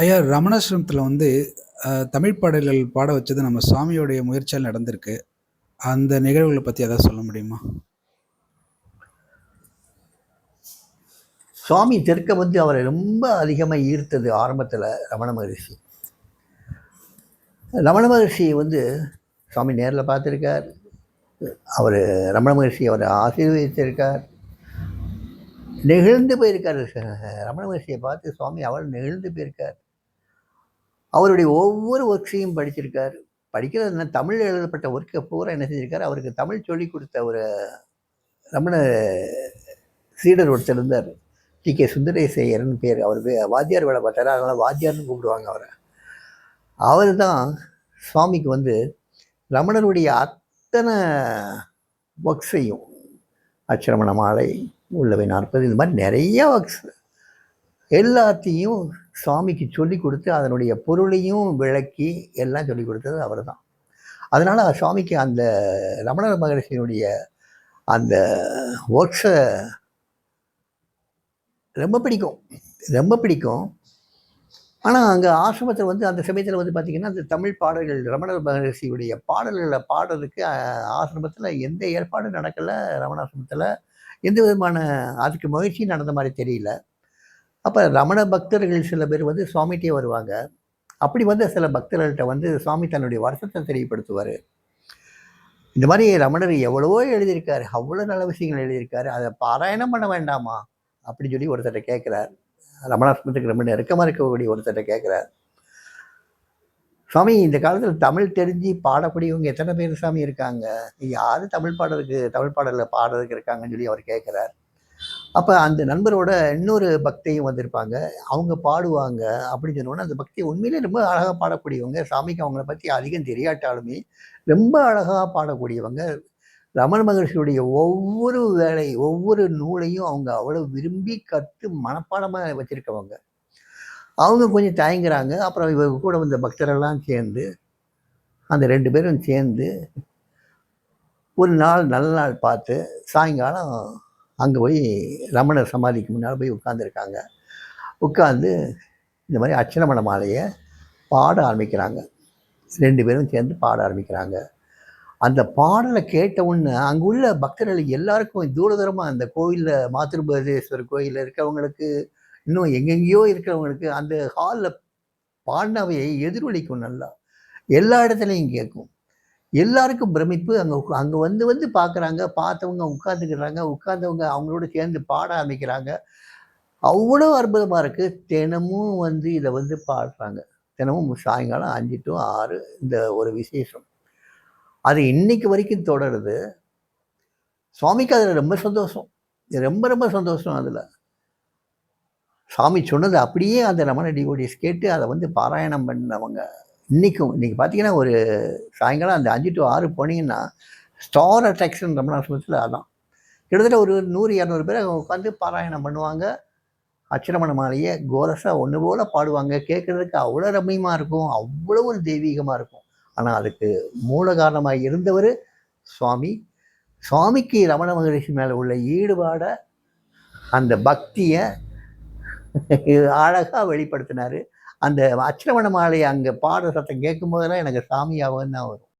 ஐயா ரமணாசிரமத்தில் வந்து தமிழ் பாடல்கள் பாட வச்சது நம்ம சுவாமியோடைய முயற்சியால் நடந்திருக்கு. அந்த நிகழ்வுகளை பற்றி ஏதாவது சொல்ல முடியுமா? சுவாமி தெற்க வந்து அவரை ரொம்ப அதிகமாக ஈர்த்தது ஆரம்பத்தில் ரமண மகரிஷி. ரமண மகரிஷி வந்து சுவாமி நேரில் பார்த்துருக்கார். அவர் ரமண மகரிஷி அவரை ஆசீர்வதித்திருக்கார் நெகிழ்ந்து போயிருக்காரு. ரமண மகரிஷியை பார்த்து சுவாமி அவர் நெகிழ்ந்து போயிருக்கார். அவருடைய ஒவ்வொரு ஒர்க்ஸையும் படிச்சிருக்கார். படிக்கிறது என்ன தமிழ் எழுதப்பட்ட ஒர்க்கை பூரா என்ன செஞ்சிருக்காரு, அவருக்கு தமிழ் சொல்லி கொடுத்த ஒரு ரமண சீடர் ஒருத்தர் இருந்தார். டி. கே. சுந்தரேசையர்னு பேர். வே வாத்தியார் வேலை பார்த்தாரு. அதனால் வாத்தியார்னு கூப்பிடுவாங்க அவரை. அவர் தான் சுவாமிக்கு வந்து ரமணருடைய அத்தனை ஒர்க்ஸையும் அச்சரமண மாலை, உள்ளவை 40 இந்த மாதிரி நிறைய ஒர்க்ஸ் எல்லாத்தையும் சுவாமிக்கு சொல்லிக் கொடுத்து அதனுடைய பொருளையும் விளக்கி எல்லாம் சொல்லி கொடுத்தது அவர் தான். அதனால் சுவாமிக்கு அந்த ரமண மகரிஷியினுடைய அந்த ஒர்க்ஸை ரொம்ப பிடிக்கும். ரொம்ப பிடிக்கும். ஆனால் அங்கே ஆசிரமத்தில் வந்து அந்த சமயத்தில் வந்து பார்த்திங்கன்னா அந்த தமிழ் பாடல்கள் ரமண மகரிஷியுடைய பாடல்களை பாடுறதுக்கு ஆசிரமத்தில் எந்த ஏற்பாடும் நடக்கல. ரமணாசிரமத்தில் எந்த விதமான அதுக்கு முயற்சியும் நடந்த மாதிரி தெரியல. அப்போ ரமண பக்தர்கள் சில பேர் வந்து சுவாமிகிட்டே வருவாங்க. அப்படி வந்து சில பக்தர்கள்ட்ட வந்து சுவாமி தன்னுடைய வருஷத்தை தெரியப்படுத்துவார் இந்த மாதிரி ரமணர் எவ்வளவோ எழுதியிருக்காரு. அவ்வளோ நல்ல விஷயங்கள் எழுதியிருக்காரு. அதை பாராயணம் பண்ண வேண்டாமா? அப்படின்னு சொல்லி ஒருத்தர்கிட்ட கேட்குறார் ரமணாஸ்மத்துக்கு ரொம்ப நெருக்கமாக இருக்கக்கூடிய ஒருத்தர்கிட்ட கேட்குறார் சுவாமி இந்த காலத்தில் தமிழ் தெரிஞ்சு பாடக்கூடியவங்க எத்தனை பேர் சாமி இருக்காங்க? யார் தமிழ் பாடலுக்கு தமிழ் பாடலில் பாடுறதுக்கு இருக்காங்கன்னு சொல்லி அவர் கேட்குறார் அப்போ அந்த நண்பரோட இன்னொரு பக்தியும் வந்திருப்பாங்க. அவங்க பாடுவாங்க அப்படின்னு சொன்னோனே, அந்த பக்தி உண்மையிலே ரொம்ப அழகாக பாடக்கூடியவங்க. சாமிக்கு அவங்கள பற்றி அதிகம் தெரியாட்டாலுமே, ரொம்ப அழகாக பாடக்கூடியவங்க. ரமண மகர்ஷியுடைய ஒவ்வொரு வேலை, ஒவ்வொரு நூலையும் அவங்க அவ்வளோ விரும்பி கற்று மனப்பாடமாக வச்சுருக்கவங்க அவங்க கொஞ்சம் தயங்குறாங்க. அப்புறம் இவங்க கூட வந்த பக்தரெல்லாம் சேர்ந்து, அந்த ரெண்டு பேரும் சேர்ந்து ஒரு நாள் நல்ல நாள் பார்த்து, சாயங்காலம் அங்கே போய் ரமணர் சமாதிக்கு முன்னால் போய் உட்காந்துருக்காங்க உட்காந்து இந்த மாதிரி அச்சரமண மாலையை பாட ஆரம்பிக்கிறாங்க. ரெண்டு பேரும் சேர்ந்து பாட ஆரம்பிக்கிறாங்க. அந்த பாடலை கேட்ட உடனே, உள்ள பக்தர்கள் எல்லாருக்கும் தூர தூரமாக அந்த கோவில்ல மாத்திருபதேஸ்வரர் கோயிலில் இருக்கிறவங்களுக்கு இன்னும் எங்கெங்கேயோ இருக்கிறவங்களுக்கு அந்த ஹாலில் பாடினவையை எதிரொலிக்கும் நல்லா. எல்லா இடத்துலையும் கேட்கும். எல்லாருக்கும் பிரமிப்பு. அங்கே அங்கே வந்து வந்து பார்க்குறாங்க. பார்த்தவங்க உட்காந்துக்கிறாங்க உட்காந்தவங்க அவங்களோட சேர்ந்து பாட ஆரம்பிக்கிறாங்க. அவ்வளோ அற்புதமாக இருக்குது தினமும் வந்து இதை வந்து பாடுறாங்க. தினமும் சாயங்காலம் அஞ்சு டூ ஆறு இந்த ஒரு விசேஷம். அது இன்னைக்கு வரைக்கும் தொடருது. சுவாமிக்கு அதில் ரொம்ப சந்தோஷம். ரொம்ப ரொம்ப சந்தோஷம் அதில் சாமி சொன்னது அப்படியே அந்த ரமண டிவோட்டீஸ் கேட்டு அதை வந்து பாராயணம் பண்ணவங்க. இன்றைக்கும் இன்றைக்கி பார்த்தீங்கன்னா, ஒரு சாயங்காலம் அந்த அஞ்சு டூ 6 போனீங்கன்னா, ஸ்டார் அட்ராக்ஷன் ரமணாசிரமத்தில அதான். கிட்டத்தட்ட ஒரு நூறு இரநூறு பேர் உட்காந்து பாராயணம் பண்ணுவாங்க. அச்சரமண மாலையை கோரஸாக ஒன்று போல் பாடுவாங்க. கேட்குறதுக்கு அவ்வளோ ரம்மியமாக இருக்கும். அவ்வளோ ஒரு தெய்வீகமாக இருக்கும். ஆனால் அதுக்கு மூல காரணமாக இருந்தவர் சுவாமி. சுவாமிக்கு ரமண மகரிஷி மேலே உள்ள ஈடுபாட, அந்த பக்தியை அழகாக வெளிப்படுத்தினார் அந்த அச்சிரவண மாலை அங்கே பாடுற சத்தம் கேட்கும்போதெல்லாம் எனக்கு சாமி ஞாபகம் தான் வரும்.